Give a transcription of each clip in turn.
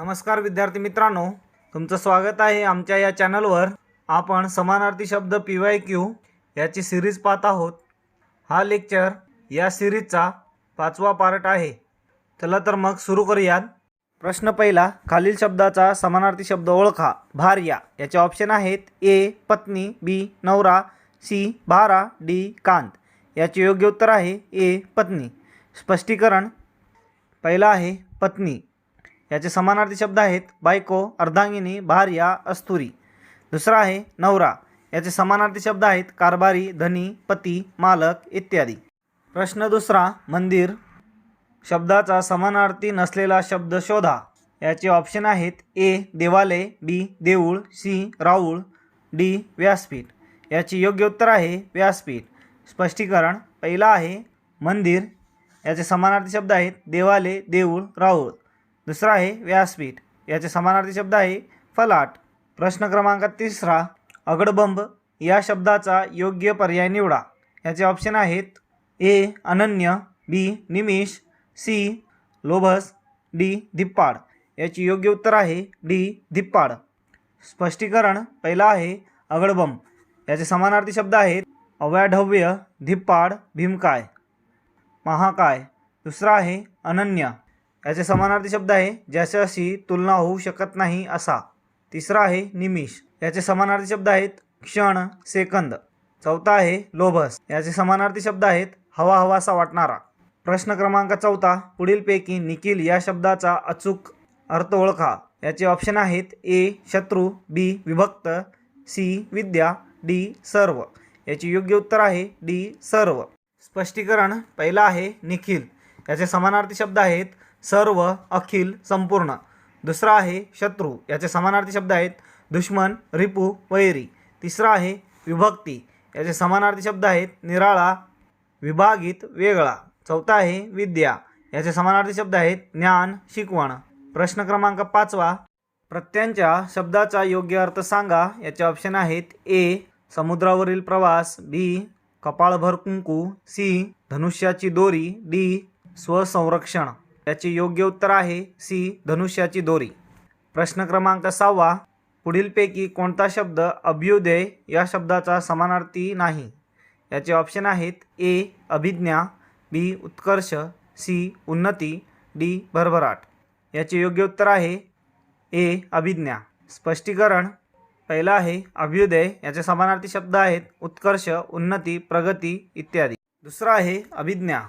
नमस्कार विद्यार्थी मित्रांनो तुमचं स्वागत आहे आमच्या या चॅनलवर. आपण समानार्थी शब्द पी वाय क्यू याची सिरीज पाहत आहोत. हा लेक्चर या सिरीजचा पाचवा पार्ट आहे. चला तर मग सुरू करूयात. प्रश्न पहिला खालील शब्दाचा समानार्थी शब्द ओळखा. भार्या याचे ऑप्शन आहेत ए पत्नी बी नवरा सी भारा डी कांत. याचे योग्य उत्तर आहे ए पत्नी. स्पष्टीकरण पहिला आहे पत्नी. याचे समानार्थी शब्द आहेत बायको अर्धांगिनी भार्या अस्तुरी. दुसरा आहे नवरा. याचे समानार्थी शब्द आहेत कारभारी धनी पती मालक इत्यादी. प्रश्न दुसरा मंदिर. शब्दाचा समानार्थी नसलेला शब्द शोधा. याचे ऑप्शन आहेत ए देवालय बी देऊळ सी राऊळ डी व्यासपीठ. याचे योग्य उत्तर आहे व्यासपीठ. स्पष्टीकरण पहिला आहे मंदिर. याचे समानार्थी शब्द आहेत देवालय देऊळ राऊळ. दुसरा आहे व्यासपीठ. याचे समानार्थी शब्द आहे फलाट. प्रश्न क्रमांक तिसरा अगडबंब या शब्दाचा योग्य पर्याय निवडा. याचे ऑप्शन आहेत ए अनन्य बी निमिष सी लोभस डी धिप्पाड. याची योग्य उत्तर आहे डी धिप्पाड. स्पष्टीकरण पहिला आहे अगडबंब. याचे समानार्थी शब्द आहेत अवैढव्य धिप्पाड भीमकाय. महाकाय. दुसरा आहे अनन्य. याचे समानार्थी शब्द आहे ज्याच्याशी तुलना होऊ शकत नाही असा. तिसरा आहे निमिष. याचे समानार्थी शब्द आहेत क्षण सेकंद. चौथा आहे लोभस. याचे समानार्थी शब्द आहेत हवा हवासा वाटणारा. प्रश्न क्रमांक चौथा पुढीलपैकी निखिल या शब्दाचा अचूक अर्थ ओळखा. याचे ऑप्शन आहेत ए शत्रू बी विभक्त सी विद्या डी सर्व. याचे योग्य उत्तर आहे डी सर्व. स्पष्टीकरण पहिला आहे निखिल. याचे समानार्थी शब्द आहेत सर्व अखिल संपूर्ण. दुसरा आहे शत्रू. याचे समानार्थी शब्द आहेत दुश्मन रिपू वैरी. तिसरा आहे विभक्ती. याचे समानार्थी शब्द आहेत निराळा विभागित वेगळा. चौथा आहे विद्या. याचे समानार्थी शब्द आहेत ज्ञान शिकवण. प्रश्न क्रमांक पाचवा. प्रत्यांच्या शब्दाचा योग्य अर्थ सांगा. याचे ऑप्शन आहेत ए समुद्रावरील प्रवास बी कपाळभर कुंकू सी धनुष्याची दोरी डी स्वसंरक्षण. त्याचे योग्य उत्तर आहे सी. धनुष्याची दोरी. प्रश्न क्रमांक सहावा. पुढीलपैकी कोणता शब्द अभ्युदय या शब्दाचा समानार्थी नाही? याचे ऑप्शन आहेत ए. अभिज्ञा बी. उत्कर्ष सी. उन्नती डी. भरभराट. याचे योग्य उत्तर आहे ए. अभिज्ञा. स्पष्टीकरण. पहिलं आहे अभ्युदय. याचे समानार्थी शब्द आहेत उत्कर्ष उन्नती प्रगती इत्यादी. दुसरा आहे अभिज्ञा.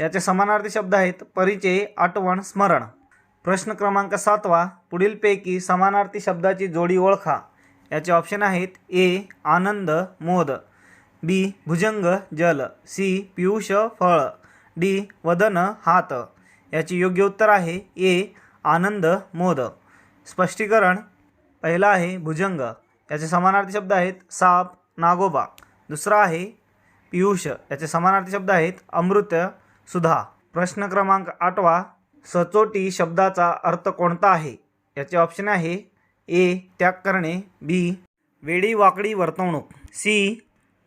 याचे समानार्थी शब्द आहेत परिचय आठवण स्मरण. प्रश्न क्रमांक सातवा पुढीलपैकी समानार्थी शब्दाची जोडी ओळखा. याचे ऑप्शन आहेत ए आनंद मोद. बी भुजंग जल. सी पियुष फळ. डी वदन हात. याचे योग्य उत्तर आहे ए आनंद मोद. स्पष्टीकरण पहिला आहे भुजंग. याचे समानार्थी शब्द आहेत साप नागोबा. दुसरा आहे पियुष. याचे समानार्थी शब्द आहेत अमृत सुधा प्रश्न क्रमांक आठवा सचोटी शब्दाचा अर्थ कोणता आहे? याचे ऑप्शन आहे ए त्याग करणे बी वेडी वाकडी वर्तवणूक सी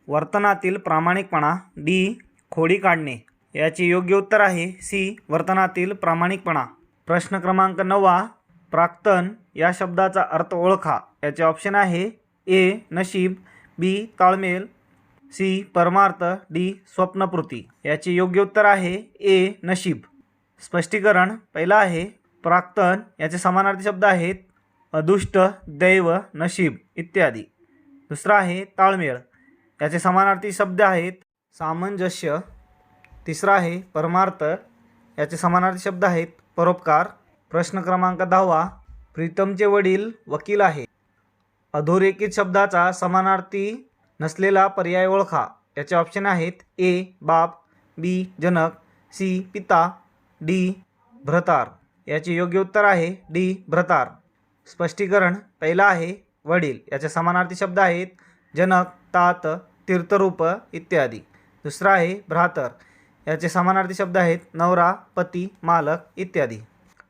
वर्तनातील प्रामाणिकपणा डी खोडी काढणे. याचे योग्य उत्तर आहे सी वर्तनातील प्रामाणिकपणा. प्रश्न क्रमांक नववा प्राक्तन या शब्दाचा अर्थ ओळखा. याचे ऑप्शन आहे ए नशीब बी ताळमेल सी. परमार्थ डी. स्वप्नपूर्ती. याचे योग्य उत्तर आहे ए. नशीब. स्पष्टीकरण पहिलं आहे प्राक्तन याचे समानार्थी शब्द आहेत अदुष्ट दैव नशीब इत्यादी. दुसरा आहे ताळमेळ. याचे समानार्थी शब्द आहेत सामंजस्य. तिसरा आहे परमार्थ. याचे समानार्थी शब्द आहेत परोपकार. प्रश्न क्रमांक दहावा प्रीतमचे वडील वकील आहे. अधोरेखित शब्दाचा समानार्थी नसलेला पर्याय ओळखा. याचे ऑप्शन आहेत ए बाप बी जनक सी पिता डी भ्रतार. याचे योग्य उत्तर आहे डी भ्रतार. स्पष्टीकरण पहिला आहे वडील. याचे समानार्थी शब्द आहेत जनक तात तीर्थरूप इत्यादी. दुसरा आहे भ्रातर. याचे समानार्थी शब्द आहेत नवरा पती मालक इत्यादी.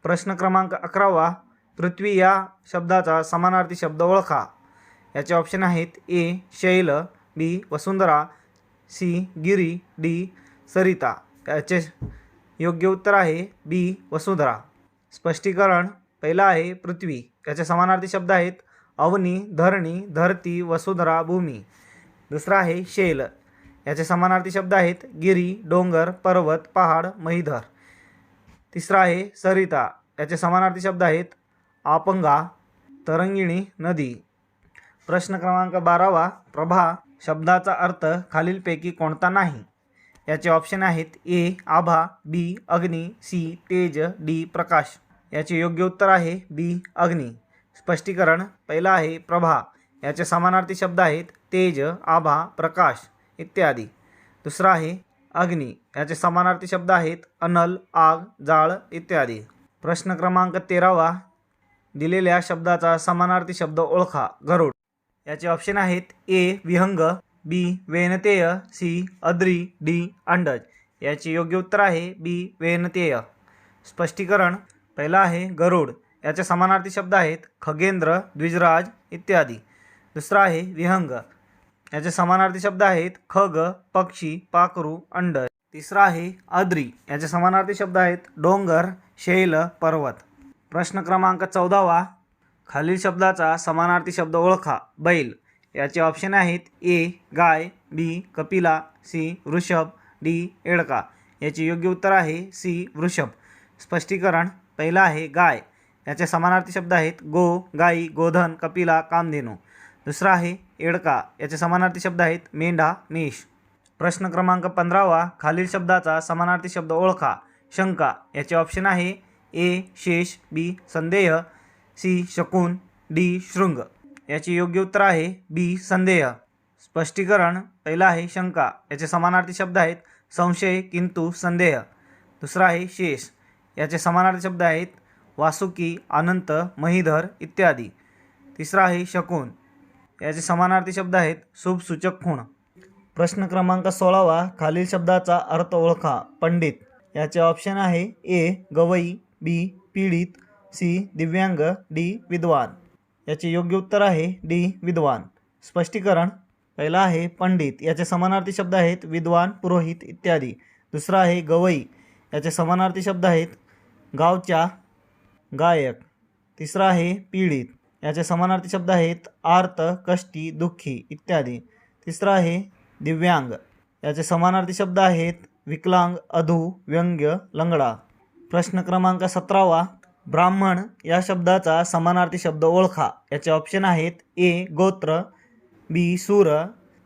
प्रश्न क्रमांक अकरावा पृथ्वी या शब्दाचा समानार्थी शब्द ओळखा. याचे ऑप्शन आहेत ए शैल बी वसुंधरा सी गिरी डी सरिता. याचे योग्य उत्तर आहे बी वसुंधरा. स्पष्टीकरण पहिला आहे पृथ्वी. याचे समानार्थी शब्द आहेत अवनी धरणी धरती वसुंधरा भूमी. दुसरा आहे शैल. याचे समानार्थी शब्द आहेत गिरी डोंगर पर्वत पहाड महिधर तिसरा आहे सरिता. याचे समानार्थी शब्द आहेत आपंगा तरंगिणी नदी. प्रश्न क्रमांक बारावा प्रभा शब्दाचा अर्थ खालीलपैकी कोणता नाही? याचे ऑप्शन आहेत ए आभा बी अग्नी सी तेज डी प्रकाश. याचे योग्य उत्तर आहे बी अग्नी. स्पष्टीकरण पहिला आहे प्रभा. याचे समानार्थी शब्द आहेत तेज आभा प्रकाश इत्यादी. दुसरा आहे अग्नी. याचे समानार्थी शब्द आहेत अनल आग जाळ इत्यादी. प्रश्न क्रमांक तेरावा दिलेल्या शब्दाचा समानार्थी शब्द ओळखा. गरुड. याचे ऑप्शन आहेत ए विहंग बी वेनतेय सी अद्री डी अंडज. याचे योग्य उत्तर आहे बी वेनतेय स्पष्टीकरण पहिला आहे गरुड. याचे समानार्थी शब्द आहेत खगेंद्र द्विजराज इत्यादी. दुसरा आहे विहंग. याचे समानार्थी शब्द आहेत खग पक्षी पाखरू अंडज. तिसरा आहे अद्री. याचे समानार्थी शब्द आहेत डोंगर शैल पर्वत. प्रश्न क्रमांक चौदावा खालील शब्दाचा समानार्थी शब्द ओळखा. बैल. याचे ऑप्शन आहेत ए गाय बी कपिला सी वृषभ डी एडका याचे योग्य उत्तर आहे सी वृषभ. स्पष्टीकरण पहिलं आहे गाय. याचे समानार्थी शब्द आहेत गो गाई गोधन कपिला कामधेनू. दुसरा आहे एडका याचे समानार्थी शब्द आहेत मेंढा मेष. प्रश्न क्रमांक पंधरावा खालील शब्दाचा समानार्थी शब्द ओळखा. शंका. याचे ऑप्शन आहे ए शेष बी संदेह. सी. शकून डी. शृंग. याचे योग्य उत्तर आहे बी. संदेह. स्पष्टीकरण पहिलं आहे शंका. याचे समानार्थी शब्द आहेत संशय किंतु संदेह. दुसरा आहे शेष. याचे समानार्थी शब्द आहेत वासुकी अनंत महिधर इत्यादी. तिसरा आहे शकून. याचे समानार्थी शब्द आहेत शुभसूचक खूण. प्रश्न क्रमांक सोळावा खालील शब्दाचा अर्थ ओळखा. पंडित. याचे ऑप्शन आहे ए गवई बी पीडित सी. दिव्यांग डी. विद्वान. याचे योग्य उत्तर आहे डी. विद्वान. स्पष्टीकरण पहिला आहे पंडित याचे समानार्थी शब्द आहेत विद्वान पुरोहित इत्यादी. दुसरा आहे गवई याचे समानार्थी शब्द आहेत गावच्या गायक. तिसरा आहे पीडित याचे समानार्थी शब्द आहेत आर्त कष्टी दुःखी इत्यादी. तिसरा आहे दिव्यांग याचे समानार्थी शब्द आहेत विकलांग अधू व्यंग्य लंगडा. प्रश्न क्रमांक सतरावा ब्राह्मण या शब्दाचा समानार्थी शब्द ओळखा. याचे ऑप्शन आहेत ए गोत्र बी सूर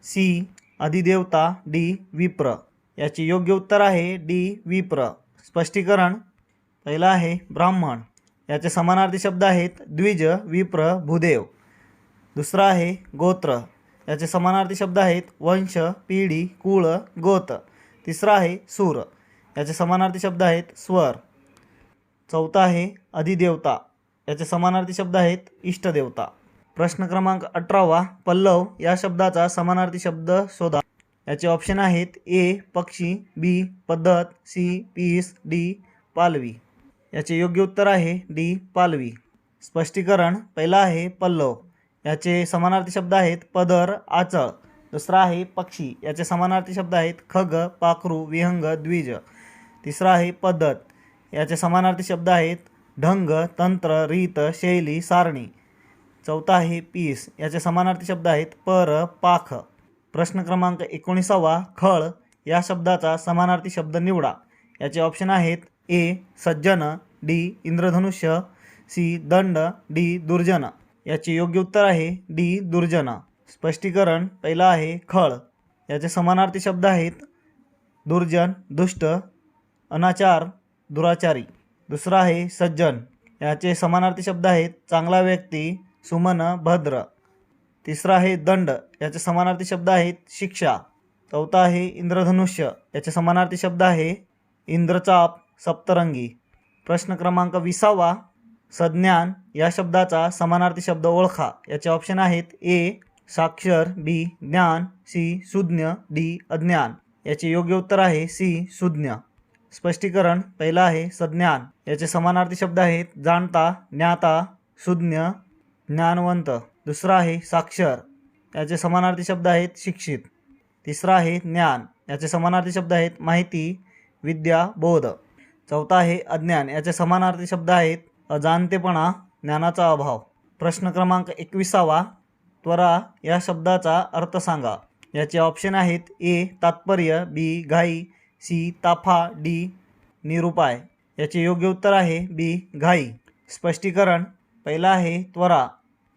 सी अधिदेवता डी विप्र. याचे योग्य उत्तर आहे डी विप्र. स्पष्टीकरण पहिलं आहे ब्राह्मण. याचे समानार्थी शब्द आहेत द्विज विप्र भूदेव. दुसरा आहे गोत्र. याचे समानार्थी शब्द आहेत वंश पिढी कुळ गोत. तिसरा आहे सूर. याचे समानार्थी शब्द आहेत स्वर. चौथा आहे अधिदेवता. याचे समानार्थी शब्द आहेत इष्टदेवता. प्रश्न क्रमांक अठरावा पल्लव या शब्दाचा समानार्थी शब्द शोधा. याचे ऑप्शन आहेत ए पक्षी बी पद्धत सी पीस डी पालवी. याचे योग्य उत्तर आहे डी पालवी. स्पष्टीकरण पहिला आहे पल्लव. याचे समानार्थी शब्द आहेत पदर आचळ. दुसरा आहे पक्षी. याचे समानार्थी शब्द आहेत खग पाखरू विहंग द्विज. तिसरा आहे पद्धत. याचे समानार्थी शब्द आहेत ढंग तंत्र रीत शैली सारणी. चौथा आहे पीस. याचे समानार्थी शब्द आहेत पर पाख. प्रश्न क्रमांक एकोणीसावा खळ. या शब्दाचा समानार्थी शब्द निवडा. याचे ऑप्शन आहेत ए सज्जन डी इंद्रधनुष्य सी दंड डी दुर्जन. याचे योग्य उत्तर आहे डी दुर्जन. स्पष्टीकरण पहिला आहे खळ. याचे समानार्थी शब्द आहेत दुर्जन दुष्ट अनाचार दुराचारी. दुसरा आहे सज्जन. याचे समानार्थी शब्द आहेत चांगला व्यक्ती सुमन भद्र. तिसरा आहे दंड. याचे समानार्थी शब्द आहेत शिक्षा. चौथा आहे इंद्रधनुष्य. याचे समानार्थी शब्द आहे इंद्रचाप सप्तरंगी. प्रश्न क्रमांक विसावा. सज्ञान या शब्दाचा समानार्थी शब्द ओळखा. याचे ऑप्शन आहेत ए साक्षर बी ज्ञान सी सुज्ञ डी अज्ञान. याचे योग्य उत्तर आहे सी सुज्ञ स्पष्टीकरण पहिलं आहे सज्ञान. याचे समानार्थी शब्द आहेत जाणता ज्ञाता सुज्ञ ज्ञानवंत. दुसरा आहे साक्षर. याचे समानार्थी शब्द आहेत शिक्षित. तिसरा आहे ज्ञान. याचे समानार्थी शब्द आहेत माहिती विद्या बोध. चौथा आहे अज्ञान. याचे समानार्थी शब्द आहेत अजाणतेपणा ज्ञानाचा अभाव. प्रश्न क्रमांक एकविसावा. त्वरा या शब्दाचा अर्थ सांगा. याचे ऑप्शन आहेत ए तात्पर्य बी घाई सी ताफा डी निरुपाय. याचे योग्य उत्तर आहे बी घाई. स्पष्टीकरण पहिला आहे त्वरा.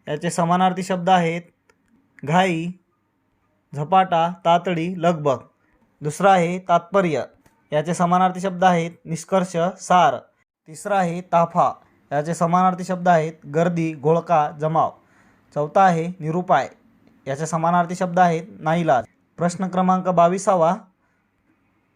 याचे समानार्थी शब्द आहेत घाई झपाटा तातडी लगबग. दुसरा आहे तात्पर्य. याचे समानार्थी शब्द आहेत निष्कर्ष सार. तिसरा आहे ताफा. याचे समानार्थी शब्द आहेत गर्दी घोळका जमाव. चौथा आहे निरुपाय. याचे समानार्थी शब्द आहेत नाईलाज. प्रश्न क्रमांक बावीसावा.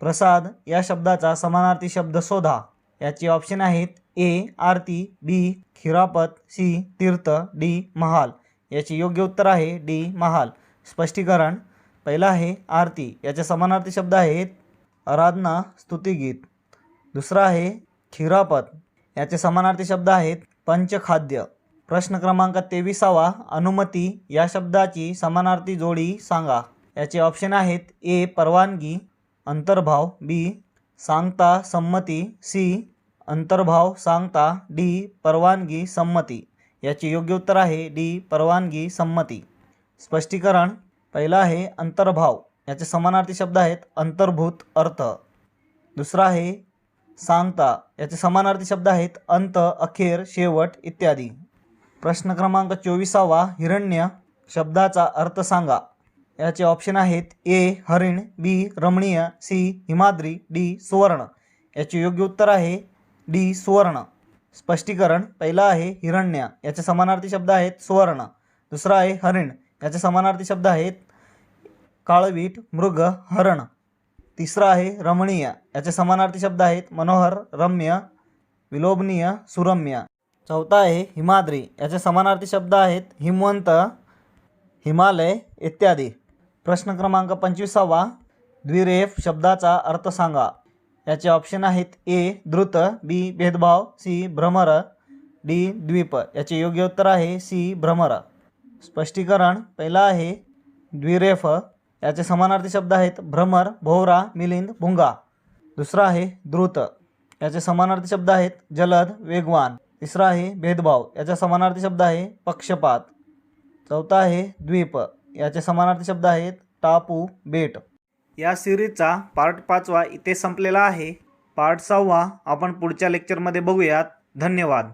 प्रसाद या शब्दाचा समानार्थी शब्द शोधा. याचे ऑप्शन आहेत ए आरती बी खिरापत सी तीर्थ डी महाल. याचे योग्य उत्तर आहे डी महाल. स्पष्टीकरण पहिला आहे आरती. याचे समानार्थी शब्द आहेत आराधना स्तुतिगीत दुसरा आहे खिरापत. याचे समानार्थी शब्द आहेत पंचखाद्य. प्रश्न क्रमांक तेविसावा अनुमती या शब्दाची समानार्थी जोडी सांगा. याचे ऑप्शन आहेत ए परवानगी अंतर्भाव बी सांगता संमती सी अंतर्भाव सांगता डी परवानगी संमती. याचे योग्य उत्तर आहे डी परवानगी संमती. स्पष्टीकरण पहिला आहे अंतर्भाव. याचे समानार्थी शब्द आहेत अंतर्भूत अर्थ. दुसरा आहे सांगता. याचे समानार्थी शब्द आहेत अंत अखेर शेवट इत्यादी. प्रश्न क्रमांक चोवीसावा हिरण्य शब्दाचा अर्थ सांगा. याचे ऑप्शन आहेत ए हरिण बी रमणीय सी हिमाद्री डी सुवर्ण. याचे योग्य उत्तर आहे डी सुवर्ण. स्पष्टीकरण पहिला आहे हिरण्य. याचे समानार्थी शब्द आहेत सुवर्ण. दुसरा आहे हरिण. याचे समानार्थी शब्द आहेत काळवीट मृग हरण. तिसरा आहे रमणीय. याचे समानार्थी शब्द आहेत मनोहर रम्य विलोभनीय सुरम्य. चौथा आहे हिमाद्री. याचे समानार्थी शब्द आहेत हिमवंत हिमालय इत्यादी. प्रश्न क्रमांक पंचवीसावा द्विरेफ शब्दाचा अर्थ सांगा. याचे ऑप्शन आहेत ए द्रुत बी भेदभाव सी भ्रमर डी द्वीप. याचे योग्य उत्तर आहे सी भ्रमर. स्पष्टीकरण पहिला आहे द्विरेफ. याचे समानार्थी शब्द आहेत भ्रमर भोवरा मिलिंद भुंगा. दुसरा आहे द्रुत. याचे समानार्थी शब्द आहेत जलद वेगवान. तिसरा आहे भेदभाव. याचा समानार्थी शब्द आहे पक्षपात. चौथा आहे द्वीप. याचे समानार्थी शब्द आहेत टापू बेट. या सिरीजचा पार्ट पाचवा इथे संपलेला आहे. पार्ट सहावा आपण पुढच्या लेक्चरमध्ये बघूयात. धन्यवाद.